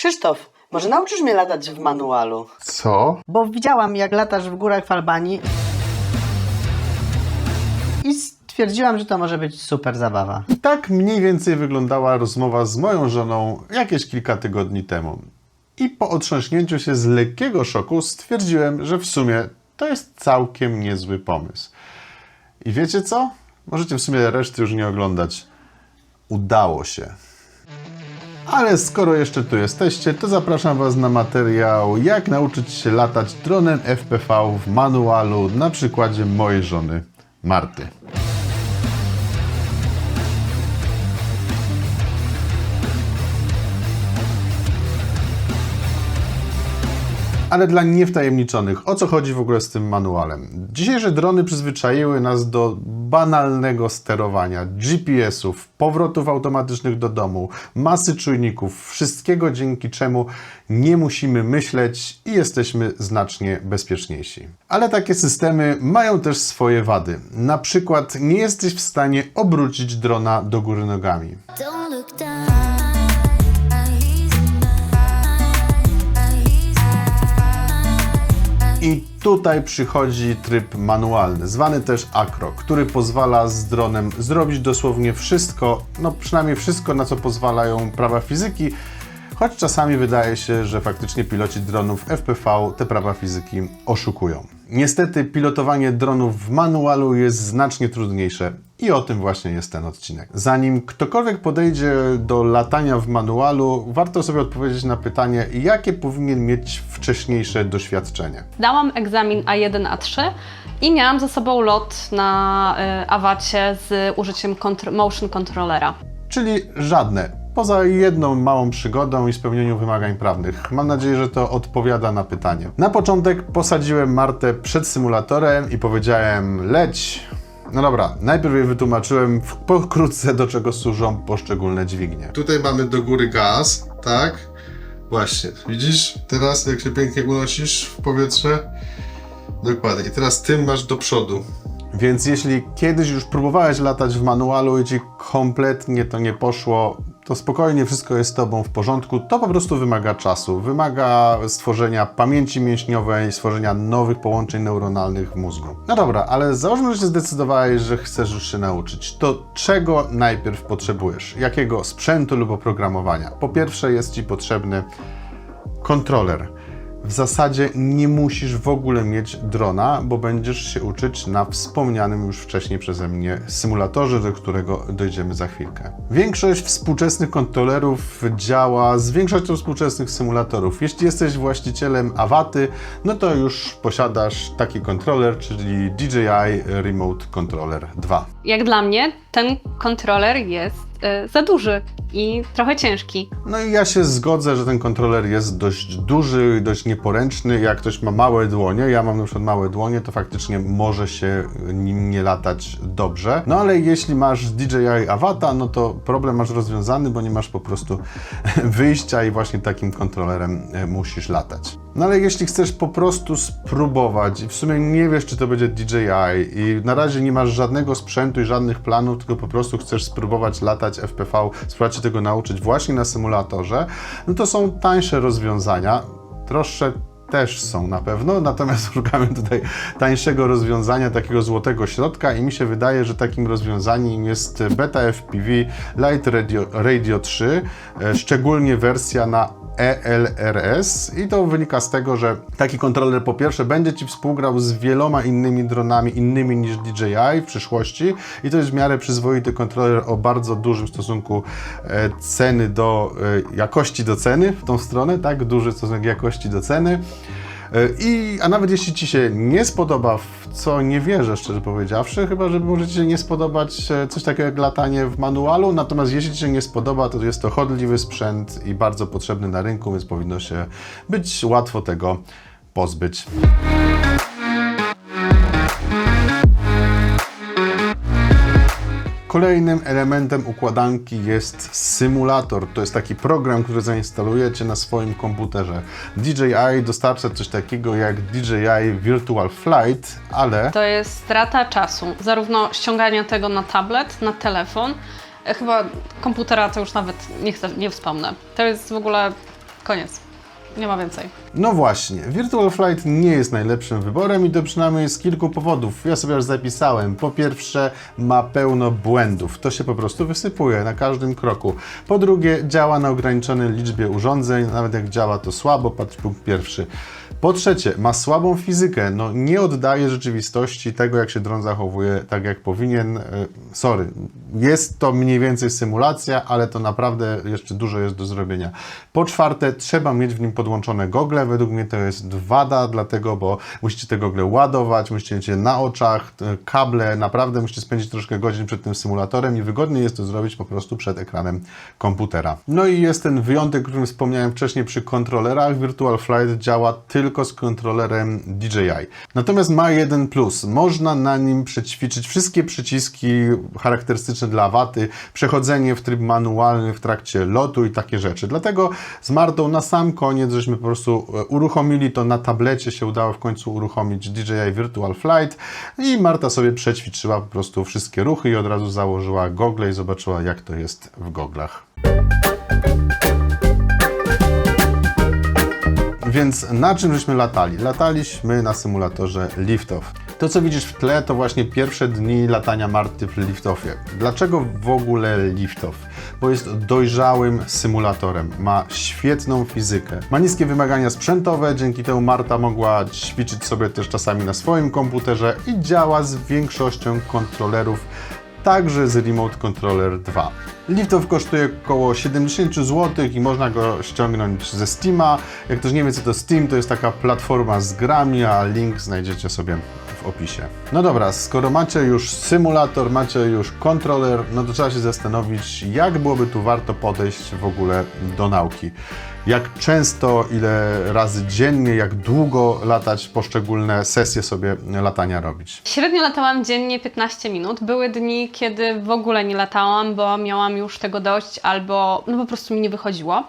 Krzysztof, może nauczysz mnie latać w manualu? Co? Bo widziałam, jak latasz w górach w Albanii i stwierdziłam, że to może być super zabawa. I tak mniej więcej wyglądała rozmowa z moją żoną jakieś kilka tygodni temu. I po otrząśnięciu się z lekkiego szoku stwierdziłem, że w sumie to jest całkiem niezły pomysł. I wiecie co? Możecie w sumie reszty już nie oglądać. Udało się. Ale skoro jeszcze tu jesteście, to zapraszam Was na materiał jak nauczyć się latać dronem FPV w manualu na przykładzie mojej żony Marty. Ale dla niewtajemniczonych, o co chodzi w ogóle z tym manualem? Dzisiejsze drony przyzwyczaiły nas do banalnego sterowania, GPS-ów, powrotów automatycznych do domu, masy czujników, wszystkiego dzięki czemu nie musimy myśleć i jesteśmy znacznie bezpieczniejsi. Ale takie systemy mają też swoje wady. Na przykład nie jesteś w stanie obrócić drona do góry nogami. Don't look down. Tutaj przychodzi tryb manualny, zwany też akro, który pozwala z dronem zrobić dosłownie wszystko, no przynajmniej wszystko, na co pozwalają prawa fizyki, choć czasami wydaje się, że faktycznie piloci dronów FPV te prawa fizyki oszukują. Niestety pilotowanie dronów w manualu jest znacznie trudniejsze i o tym właśnie jest ten odcinek. Zanim ktokolwiek podejdzie do latania w manualu, warto sobie odpowiedzieć na pytanie, jakie powinien mieć wcześniejsze doświadczenie. Dałam egzamin A1, A3 i miałam ze sobą lot na y, awacie z użyciem kontr- motion controllera. Czyli żadne. Poza jedną małą przygodą i spełnieniem wymagań prawnych. Mam nadzieję, że to odpowiada na pytanie. Na początek posadziłem Martę przed symulatorem i powiedziałem leć. No dobra, najpierw jej wytłumaczyłem w- pokrótce, do czego służą poszczególne dźwignie. Tutaj mamy do góry gaz, tak? Właśnie, widzisz? Teraz jak się pięknie unosisz w powietrze. Dokładnie. I teraz tym masz do przodu. Więc jeśli kiedyś już próbowałeś latać w manualu i ci kompletnie to nie poszło, to spokojnie wszystko jest z tobą w porządku. To po prostu wymaga czasu. Wymaga stworzenia pamięci mięśniowej, stworzenia nowych połączeń neuronalnych w mózgu. No dobra, ale załóżmy, że się zdecydowałeś, że chcesz już się nauczyć. To czego najpierw potrzebujesz? Jakiego sprzętu lub oprogramowania? Po pierwsze jest ci potrzebny kontroler. W zasadzie nie musisz w ogóle mieć drona, bo będziesz się uczyć na wspomnianym już wcześniej przeze mnie symulatorze, do którego dojdziemy za chwilkę. Większość współczesnych kontrolerów działa z większością współczesnych symulatorów. Jeśli jesteś właścicielem Awaty, no to już posiadasz taki kontroler, czyli DJI Remote Controller 2. Jak dla mnie, ten kontroler jest za duży i trochę ciężki. No i ja się zgodzę, że ten kontroler jest dość duży dość nieporęczny. Jak ktoś ma małe dłonie, ja mam na przykład małe dłonie, to faktycznie może się nim nie latać dobrze. No ale jeśli masz DJI Avata, no to problem masz rozwiązany, bo nie masz po prostu wyjścia i właśnie takim kontrolerem e, musisz latać. No ale jeśli chcesz po prostu spróbować i w sumie nie wiesz, czy to będzie DJI i na razie nie masz żadnego sprzętu i żadnych planów, tylko po prostu chcesz spróbować latać FPV, spróbować się tego nauczyć właśnie na symulatorze, no to są tańsze rozwiązania, droższe też są na pewno, natomiast szukamy tutaj tańszego rozwiązania, takiego złotego środka i mi się wydaje, że takim rozwiązaniem jest Beta FPV Light Radio, Radio 3, e, szczególnie wersja na ELRS i to wynika z tego, że taki kontroler po pierwsze będzie Ci współgrał z wieloma innymi dronami, innymi niż DJI w przyszłości i to jest w miarę przyzwoity kontroler o bardzo dużym stosunku e, ceny do e, jakości do ceny w tą stronę, tak? Duży stosunek jakości do ceny. E, I, a nawet jeśli Ci się nie spodoba, w co nie wierzę szczerze powiedziawszy, chyba że może Ci się nie spodobać e, coś takiego jak latanie w manualu, natomiast jeśli Ci się nie spodoba, to jest to chodliwy sprzęt i bardzo potrzebny na rynku, więc powinno się być łatwo tego pozbyć. Kolejnym elementem układanki jest symulator. To jest taki program, który zainstalujecie na swoim komputerze. DJI dostarcza coś takiego jak DJI Virtual Flight, ale To jest strata czasu, zarówno ściągania tego na tablet, na telefon, e, chyba komputera to już nawet nie, chcę, nie wspomnę. To jest w ogóle Koniec. Nie ma więcej. No właśnie, Virtual Flight nie jest najlepszym wyborem i to przynajmniej z kilku powodów. Ja sobie już zapisałem. Po pierwsze, ma pełno błędów. To się po prostu wysypuje na każdym kroku. Po drugie, działa na ograniczonej liczbie urządzeń. Nawet jak działa, to słabo. Patrz punkt pierwszy. Po trzecie, ma słabą fizykę. No, nie oddaje rzeczywistości tego, jak się dron zachowuje tak, jak powinien. E, Sorry, jest to mniej więcej symulacja, ale to naprawdę jeszcze dużo jest do zrobienia. Po czwarte, trzeba mieć w nim podłączone gogle. Według mnie to jest wada, dlatego, bo musicie te gogle ładować, musicie mieć je na oczach, te kable, naprawdę musicie spędzić troszkę godzin przed tym symulatorem i wygodniej jest to zrobić po prostu przed ekranem komputera. No i jest ten wyjątek, o którym wspomniałem wcześniej przy kontrolerach. Virtual Flight działa tylko z kontrolerem DJI. Natomiast ma jeden plus. Można na nim przećwiczyć wszystkie przyciski charakterystyczne dla waty, przechodzenie w tryb manualny w trakcie lotu i takie rzeczy. Dlatego z Martą na sam koniec żeśmy po prostu e, uruchomili to na tablecie, się udało w końcu uruchomić DJI Virtual Flight i Marta sobie przećwiczyła po prostu wszystkie ruchy i od razu założyła gogle i zobaczyła jak to jest w goglach. Więc na czym żeśmy latali? Lataliśmy na symulatorze liftoff. To, co widzisz w tle, to właśnie pierwsze dni latania Marty w liftoffie. Dlaczego w ogóle liftoff? Bo jest dojrzałym symulatorem, ma świetną fizykę, ma niskie wymagania sprzętowe, dzięki temu Marta mogła ćwiczyć sobie też czasami na swoim komputerze i działa z większością kontrolerów także z Remote Controller 2. Liftoff kosztuje około 70 zł i można go ściągnąć ze Steama. Jak ktoś nie wie co to Steam, to jest taka platforma z grami, a link znajdziecie sobie opisie. No dobra, skoro macie już symulator, macie już kontroler, no to trzeba się zastanowić, jak byłoby tu warto podejść w ogóle do nauki. Jak często, ile razy dziennie, jak długo latać, poszczególne sesje sobie latania robić. Średnio latałam dziennie 15 minut. Były dni, kiedy w ogóle nie latałam, bo miałam już tego dość albo no po prostu mi nie wychodziło.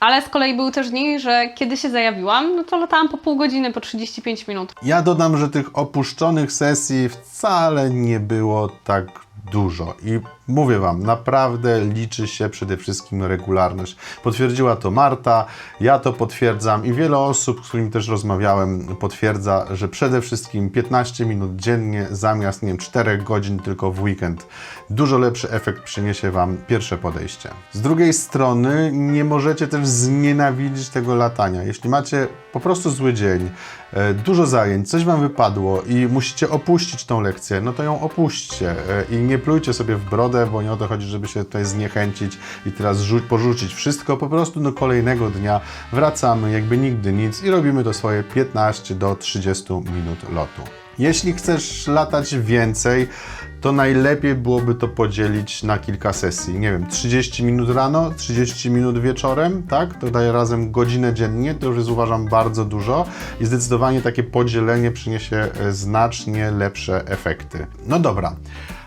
Ale z kolei były też dni, że kiedy się zajawiłam, no to latałam po pół godziny, po 35 minut. Ja dodam, że tych opuszczonych sesji wcale nie było tak dużo i mówię Wam, naprawdę liczy się przede wszystkim regularność. Potwierdziła to Marta, ja to potwierdzam i wiele osób, z którymi też rozmawiałem, potwierdza, że przede wszystkim 15 minut dziennie zamiast, nie wiem, 4 godzin tylko w weekend. Dużo lepszy efekt przyniesie Wam pierwsze podejście. Z drugiej strony nie możecie też znienawidzić tego latania. Jeśli macie po prostu zły dzień, dużo zajęć, coś Wam wypadło i musicie opuścić tą lekcję, no to ją opuśćcie e, i nie plujcie sobie w brodę, bo nie o to chodzi, żeby się tutaj zniechęcić i teraz rzu- porzucić wszystko. Po prostu do kolejnego dnia wracamy, jakby nigdy nic i robimy to swoje 15 do 30 minut lotu. Jeśli chcesz latać więcej, to najlepiej byłoby to podzielić na kilka sesji. Nie wiem, 30 minut rano, 30 minut wieczorem, tak? To daje razem godzinę dziennie, to już jest uważam bardzo dużo i zdecydowanie takie podzielenie przyniesie e, znacznie lepsze efekty. No dobra,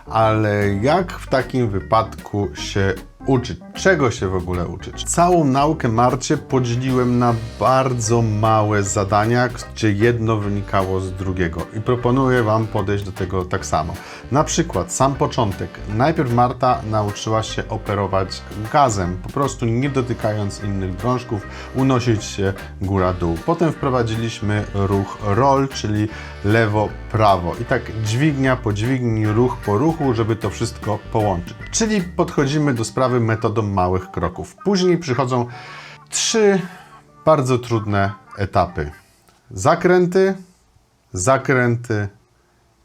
ale jak w takim wypadku się uczyć? Czego się w ogóle uczyć? Całą naukę Marcie podzieliłem na bardzo małe zadania, gdzie jedno wynikało z drugiego i proponuję Wam podejść do tego tak samo. Na przykład sam początek. Najpierw Marta nauczyła się operować gazem, po prostu nie dotykając innych drążków, unosić się góra-dół. Potem wprowadziliśmy ruch roll, czyli lewo-prawo i tak dźwignia po dźwigni, ruch po ruchu, żeby to wszystko połączyć. Czyli podchodzimy do sprawy metodą małych kroków. Później przychodzą trzy bardzo trudne etapy. Zakręty, zakręty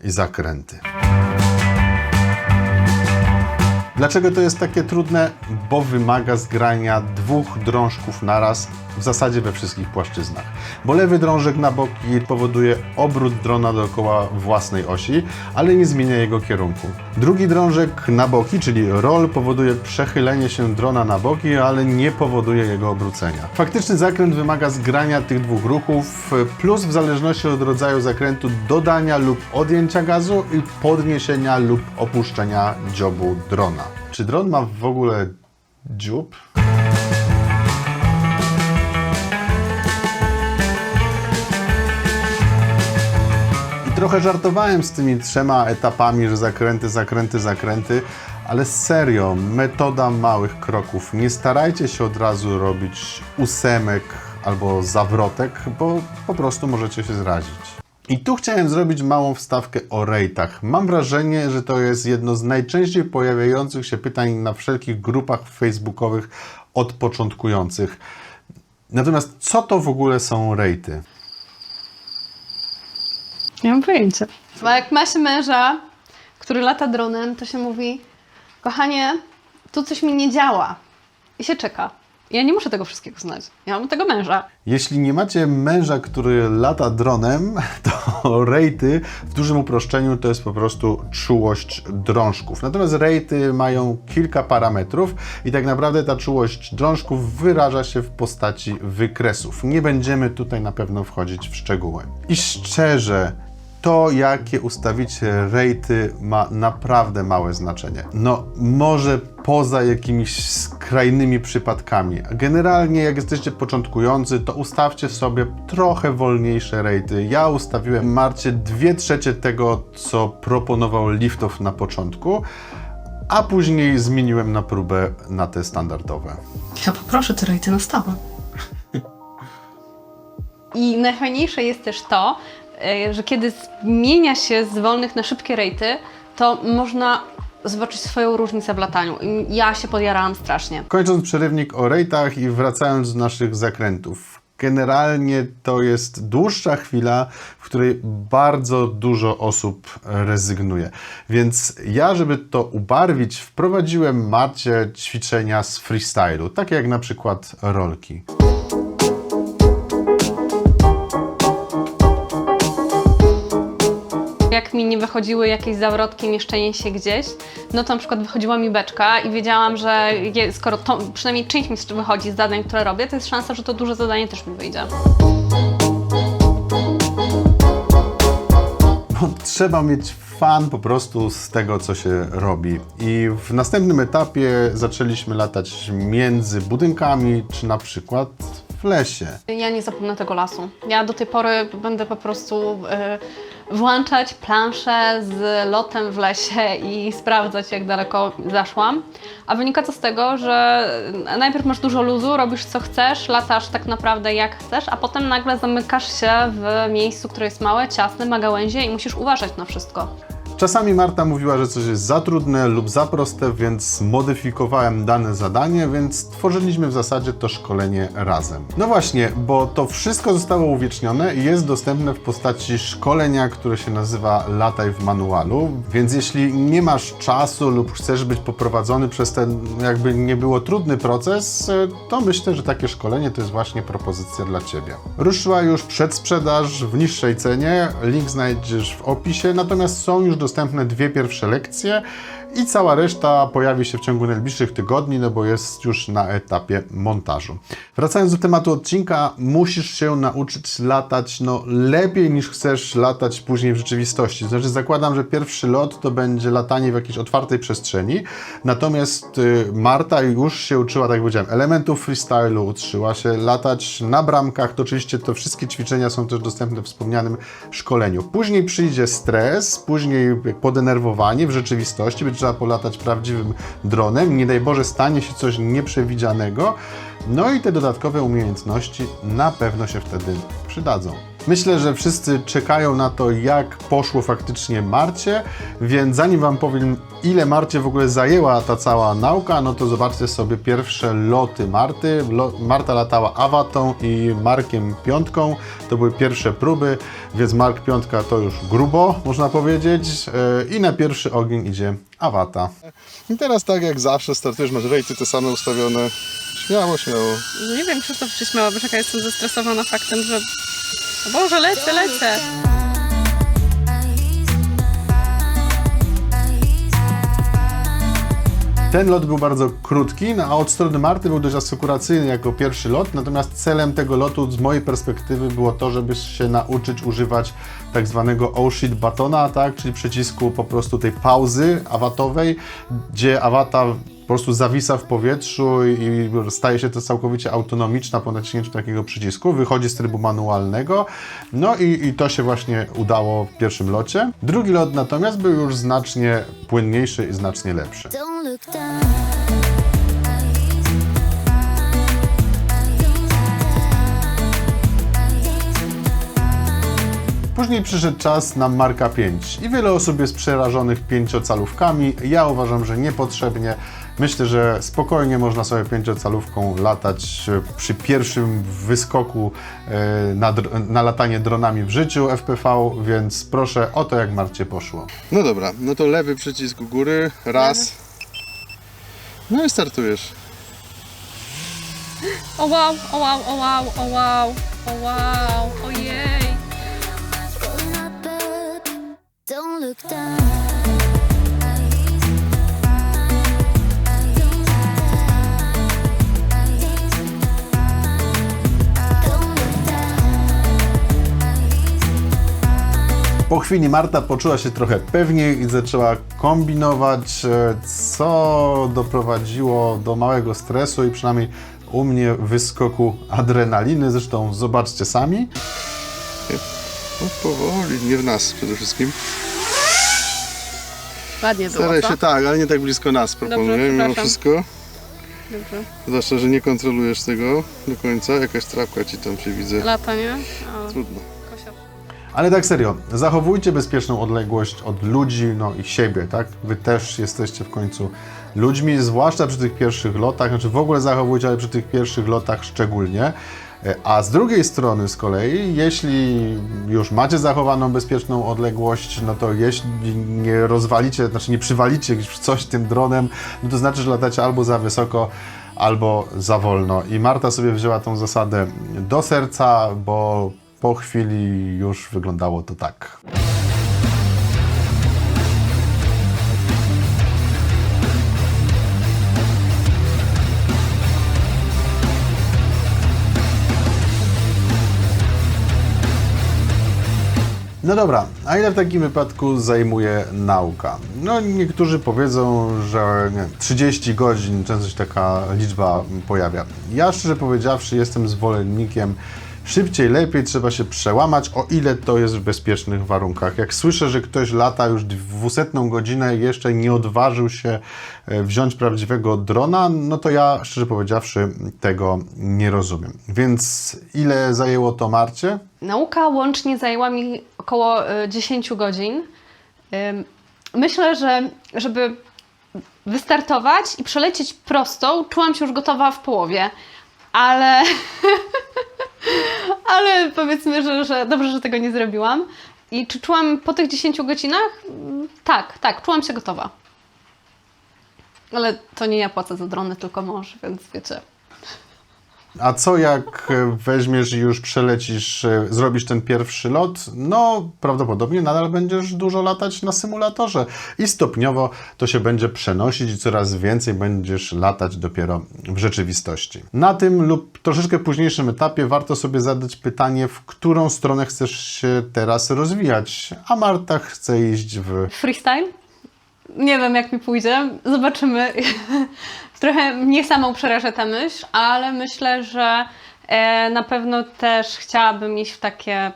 i zakręty. Dlaczego to jest takie trudne? Bo wymaga zgrania dwóch drążków naraz, w zasadzie we wszystkich płaszczyznach. Bo lewy drążek na boki powoduje obrót drona dookoła własnej osi, ale nie zmienia jego kierunku. Drugi drążek na boki, czyli roll, powoduje przechylenie się drona na boki, ale nie powoduje jego obrócenia. Faktyczny zakręt wymaga zgrania tych dwóch ruchów, plus w zależności od rodzaju zakrętu dodania lub odjęcia gazu i podniesienia lub opuszczenia dziobu drona. Czy dron ma w ogóle dziób? I trochę żartowałem z tymi trzema etapami, że zakręty, zakręty, zakręty, Ale serio, metoda małych kroków. Nie starajcie się od razu robić ósemek albo zawrotek, bo po prostu możecie się zrazić. I tu chciałem zrobić małą wstawkę o rejtach. Mam wrażenie, że to jest jedno z najczęściej pojawiających się pytań na wszelkich grupach facebookowych od początkujących. Natomiast co to w ogóle są rejty? Nie mam pojęcia. Bo jak ma się męża, który lata dronem, to się mówi, kochanie, tu coś mi nie działa. I się czeka. Ja nie muszę tego wszystkiego znać. Ja mam tego męża. Jeśli nie macie męża, który lata dronem, to rejty w dużym uproszczeniu to jest po prostu czułość drążków. Natomiast rejty mają kilka parametrów i tak naprawdę ta czułość drążków wyraża się w postaci wykresów. Nie będziemy tutaj na pewno wchodzić w szczegóły. I szczerze, to, jakie ustawicie rejty, ma naprawdę małe znaczenie. No, może poza jakimiś skrajnymi przypadkami. Generalnie, jak jesteście początkujący, to ustawcie sobie trochę wolniejsze rejty. Ja ustawiłem Marcie dwie trzecie tego, co proponował Liftoff na początku, a później zmieniłem na próbę na te standardowe. Ja poproszę te rejty na stałe. I najfajniejsze jest też to, że kiedy zmienia się z wolnych na szybkie rejty, to można zobaczyć swoją różnicę w lataniu. Ja się podjarałam strasznie. Kończąc przerywnik o rejtach i wracając do naszych zakrętów. Generalnie to jest dłuższa chwila, w której bardzo dużo osób rezygnuje. Więc ja, żeby to ubarwić, wprowadziłem Marcie ćwiczenia z freestylu, takie jak na przykład rolki. Jak mi nie wychodziły jakieś zawrotki, mieszczenie się gdzieś, no to na przykład wychodziła mi beczka i wiedziałam, że je, skoro to, przynajmniej część mi wychodzi z zadań, które robię, to jest szansa, że to duże zadanie też mi wyjdzie. Bo trzeba mieć fan po prostu z tego, co się robi. I w następnym etapie zaczęliśmy latać między budynkami, czy na przykład w lesie. Ja nie zapomnę tego lasu. Ja do tej pory będę po prostu y, włączać planszę z lotem w lesie i sprawdzać, jak daleko zaszłam. A wynika to z tego, że najpierw masz dużo luzu, robisz co chcesz, latasz tak naprawdę jak chcesz, a potem nagle zamykasz się w miejscu, które jest małe, ciasne, ma gałęzie i musisz uważać na wszystko. Czasami Marta mówiła, że coś jest za trudne lub za proste, więc modyfikowałem dane zadanie, więc tworzyliśmy w zasadzie to szkolenie razem. No właśnie, bo to wszystko zostało uwiecznione i jest dostępne w postaci szkolenia, które się nazywa Lataj w manualu, więc jeśli nie masz czasu lub chcesz być poprowadzony przez ten jakby nie było trudny proces, to myślę, że takie szkolenie to jest właśnie propozycja dla Ciebie. Ruszyła już przedsprzedaż w niższej cenie, link znajdziesz w opisie, natomiast są już dostępne dwie pierwsze lekcje i cała reszta pojawi się w ciągu najbliższych tygodni, no bo jest już na etapie montażu. Wracając do tematu odcinka, musisz się nauczyć latać no lepiej niż chcesz latać później w rzeczywistości. Znaczy zakładam, że pierwszy lot to będzie latanie w jakiejś otwartej przestrzeni, natomiast y, Marta już się uczyła, tak jak powiedziałem, elementów freestylu, uczyła się latać na bramkach, to oczywiście te wszystkie ćwiczenia są też dostępne w wspomnianym szkoleniu. Później przyjdzie stres, później podenerwowanie w rzeczywistości, będzie trzeba polatać prawdziwym dronem, nie daj Boże stanie się coś nieprzewidzianego, no i te dodatkowe umiejętności na pewno się wtedy przydadzą. Myślę, że wszyscy czekają na to, jak poszło faktycznie Marcie, więc zanim Wam powiem, ile Marcie w ogóle zajęła ta cała nauka, no to zobaczcie sobie pierwsze loty Marty. Marta latała Awatą i Markiem Piątką. To były pierwsze próby, więc Mark Piątka to już grubo, można powiedzieć. Yy, I na pierwszy ogień idzie Awata. I teraz tak jak zawsze startujesz, masz rejty te same ustawione. Śmiało, śmiało. Nie wiem, Krzysztof się śmiała, bo jestem zestresowana faktem, że... O Boże, lecę, lecę! Ten lot był bardzo krótki, no a od strony Marty był dość asekuracyjny jako pierwszy lot, natomiast celem tego lotu z mojej perspektywy było to, żeby się nauczyć używać tak zwanego oh batona, tak, czyli przycisku po prostu tej pauzy awatowej, gdzie awata po prostu zawisa w powietrzu i staje się to całkowicie autonomiczna po naciśnięciu takiego przycisku, wychodzi z trybu manualnego, no i, i to się właśnie udało w pierwszym locie. Drugi lot natomiast był już znacznie płynniejszy i znacznie lepszy. Później przyszedł czas na Marka 5 i wiele osób jest przerażonych pięciocalówkami. Ja uważam, że niepotrzebnie. Myślę, że spokojnie można sobie pięciocalówką latać e, przy pierwszym wyskoku e, na, dr- na latanie dronami w życiu FPV, więc proszę o to, jak Marcie poszło. No dobra, no to lewy przycisk u góry, raz. No i startujesz. O wow, o wow, o wow, o wow, o wow, ojej. Don't look down. Po chwili Marta poczuła się trochę pewniej i zaczęła kombinować, e, co doprowadziło do małego stresu i przynajmniej u mnie wyskoku adrenaliny. Zresztą zobaczcie sami. No powoli, nie w nas przede wszystkim. Ładnie było, Staraj co? się tak, ale nie tak blisko nas proponuję mimo przepraszam. wszystko. Dobrze. Zwłaszcza, że nie kontrolujesz tego do końca. Jakaś trapka ci tam się widzę. Lata, nie? O, Trudno. Ale tak serio, zachowujcie bezpieczną odległość od ludzi, no i siebie, tak? Wy też jesteście w końcu ludźmi, zwłaszcza przy tych pierwszych lotach, znaczy w ogóle zachowujcie, ale przy tych pierwszych lotach szczególnie. E, A z drugiej strony z kolei, jeśli już macie zachowaną bezpieczną odległość, no to jeśli nie rozwalicie, znaczy nie przywalicie coś tym dronem, no to znaczy, że latacie albo za wysoko, albo za wolno. I Marta sobie wzięła tą zasadę do serca, bo po chwili już wyglądało to tak. No dobra, a ile w takim wypadku zajmuje nauka? No niektórzy powiedzą, że nie, 30 godzin, często się taka liczba pojawia. Ja szczerze powiedziawszy jestem zwolennikiem szybciej, lepiej, trzeba się przełamać, o ile to jest w bezpiecznych warunkach. Jak słyszę, że ktoś lata już 200 godzinę i jeszcze nie odważył się e, wziąć prawdziwego drona, no to ja szczerze powiedziawszy tego nie rozumiem. Więc ile zajęło to Marcie? Nauka łącznie zajęła mi około y, 10 godzin. Ym, Myślę, że żeby wystartować i przelecieć prostą, czułam się już gotowa w połowie, ale, ale powiedzmy, że, że dobrze, że tego nie zrobiłam. I czy czułam po tych 10 godzinach? Tak, tak, czułam się gotowa. Ale to nie ja płacę za drony, tylko mąż, więc wiecie. A co jak weźmiesz i już przelecisz, e, zrobisz ten pierwszy lot? No, prawdopodobnie nadal będziesz dużo latać na symulatorze i stopniowo to się będzie przenosić i coraz więcej będziesz latać dopiero w rzeczywistości. Na tym lub troszeczkę późniejszym etapie warto sobie zadać pytanie, w którą stronę chcesz się teraz rozwijać. A Marta chce iść w Freestyle? Nie wiem, jak mi pójdzie. Zobaczymy. Trochę mnie samą przeraża ta myśl, ale myślę, że e, na pewno też chciałabym iść w takie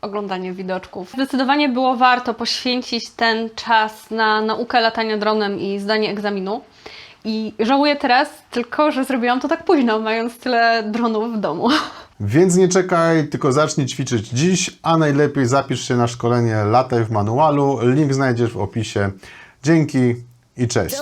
oglądanie widoczków. Zdecydowanie było warto poświęcić ten czas na naukę latania dronem i zdanie egzaminu. I żałuję teraz tylko, że zrobiłam to tak późno, mając tyle dronów w domu. Więc nie czekaj, tylko zacznij ćwiczyć dziś, a najlepiej zapisz się na szkolenie Lataj w manualu. Link znajdziesz w opisie. Dzięki i cześć.